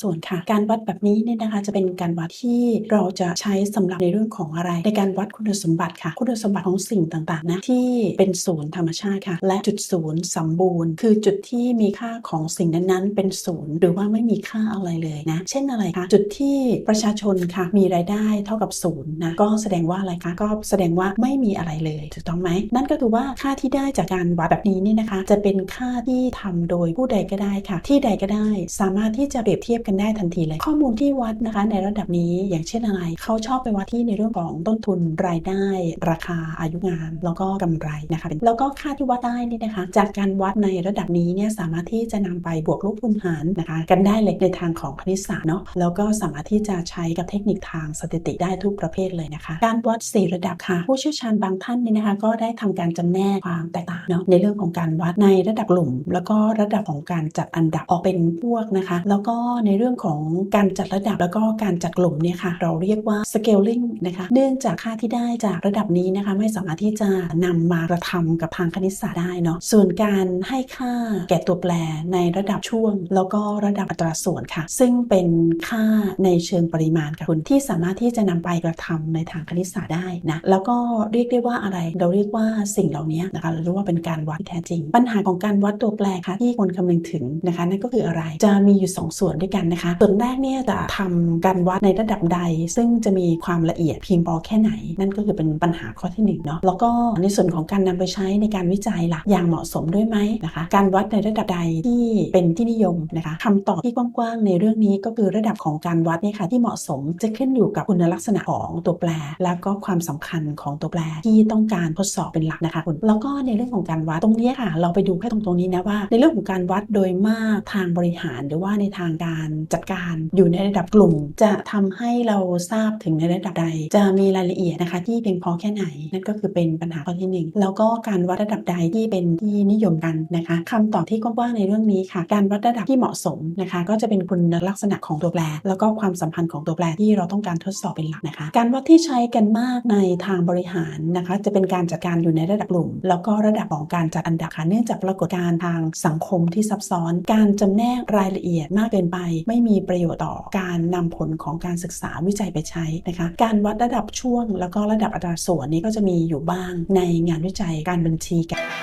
ส่วนค่ะ การวัดแบบนี้เนี่ยนะคะจะเป็นการวัดที่เราจะใช้สำหรับในเรื่องของอะไร ในการวัดคุณสมบัติค่ะ คุณสมบัติของสิ่งต่างๆนะที่เป็นศูนย์ธรรมชาติค่ะ และจุดศูนย์สมบูรณ์ คือจุดที่มีค่าของสิ่งนั้นๆ เป็นศูนย์หรือว่าไม่มีค่าอะไรเลยนะ เช่นอะไรคะจุดที่ประชาชนค่ะมีรายได้เท่ากับศูนย์นะก็แสดงว่าอะไรคะก็แสดงว่าไม่มีอะไรเลยถูกต้องไหมนั่นก็คือว่าค่าที่ได้จากการวัดแบบนี้เนี่ยนะคะ จะเป็นค่าที่ทำโดยผู้ใดก็ได้ค่ะ ที่ใดก็ได้ สามารถที่จะเปรียบเทียบกันได้ทันทีเลย ข้อมูลที่วัดนะคะในระดับนี้อย่างเช่นอะไร เขาชอบไปวัดที่ในเรื่องของต้นทุนรายได้ ราคาอายุงาน แล้วก็กำไรนะคะแล้วก็ค่าที่วัดได้นี่นะคะ จากการวัดในระดับนี้เนี่ยสามารถที่จะนำไปบวกลบคูณหารนะคะกันได้เลยในทางของคณิตศาสตร์เนาะแล้วก็สามารถที่จะใช้กับเทคนิคทางสถิติได้ทุกประเภทเลยนะคะ การวัดสี่ระดับค่ะ ผู้เชี่ยวชาญบางท่านนี่นะคะ ก็ได้ทำการจำแนกความแตกต่างเนาะในเรื่องของการวัดในระดับกลุ่มแล้วก็ระดับของการจัดอันดับออกเป็นพวกนะคะ แล้วก็ในเรื่องของการจัดระดับแล้วก็การจัดกลุ่มเนี่ยค่ะเราเรียกว่า scaling นะคะเนื่องจากค่าที่ได้จากระดับนี้นะคะไม่สามารถที่จะนำมากระทำกับทางคณิตศาสตร์ได้เนาะส่วนการให้ค่าแก่ตัวแปรในระดับช่วง แล้วก็ระดับอัตราส่วนค่ะ ซึ่งเป็นค่าในเชิงปริมาณค่ะคุณที่สามารถที่จะนำไปกระทำในทางคณิตศาสตร์ได้นะแล้วก็เรียกได้ว่าอะไรเราเรียกว่าสิ่งเหล่านี้นะคะเราเรียกว่าเป็นการวัดที่แท้จริง ปัญหาของการวัดตัวแปรค่ะที่ควรคำนึงถึงนะคะนั่นก็คืออะไรจะมีอยู่ 2 ส่วนด้วยกันนะคะส่วนแรกเนี่ยจะทำการวัดในระดับใด ซึ่งจะมีความละเอียดเพียงพอแค่ไหน นั่นก็คือเป็นปัญหาข้อที่หนึ่งเนาะแล้วก็ในส่วนของการนำไปใช้ในการวิจัยล่ะอย่างเหมาะสมด้วยไหมนะคะ การวัดในระดับใดที่เป็นที่นิยมนะคะคำตอบที่กว้างๆในเรื่องนี้ก็คือระดับของการวัดเนี่ยค่ะที่เหมาะสมจะขึ้นอยู่กับคุณลักษณะของตัวแปร แล้วก็ความสำคัญของตัวแปรที่ต้องการทดสอบเป็นหลักนะคะคุณแล้วก็ในเรื่องของการวัดตรงนี้ค่ะ เราไปดูแค่ตรงตรงนี้นะว่า ในเรื่องของการวัดโดยมากทางบริหารหรือว่าในทางการจัดการอยู่ในระดับกลุ่ม จะทำให้เราทราบถึงในระดับใด จะมีรายละเอียดนะคะที่เพียงพอแค่ไหน นั่นก็คือเป็นปัญหาข้อที่หนึ่งแล้วก็การวัดระดับใดที่เป็นที่นิยมกันนะคะคำตอบที่กว้างๆในเรื่องนี้ค่ะ การวัดระดับที่เหมาะสมนะคะ ก็จะเป็นคุณลักษณะของตัวแปร แล้วก็ความสัมพันธ์ของตัวแปรที่เราต้องการทดสอบเป็นหลักนะคะ การวัดที่ใช้กันมากในทางบริหารนะคะ จะเป็นการจัดการอยู่ในระดับกลุ่ม แล้วก็ระดับของการจัดอันดับค่ะเนื่องจากปรากฏการณ์ทางสังคมที่ซับซ้อน การจำแนกรายละเอียดมากเกินไปไม่มีประโยชน์ต่อการนำผลของการศึกษาวิจัยไปใช้นะคะ การวัดระดับช่วงแล้วก็ระดับอัตราส่วนนี้ก็จะมีอยู่บ้างในงานวิจัยการบัญชีการ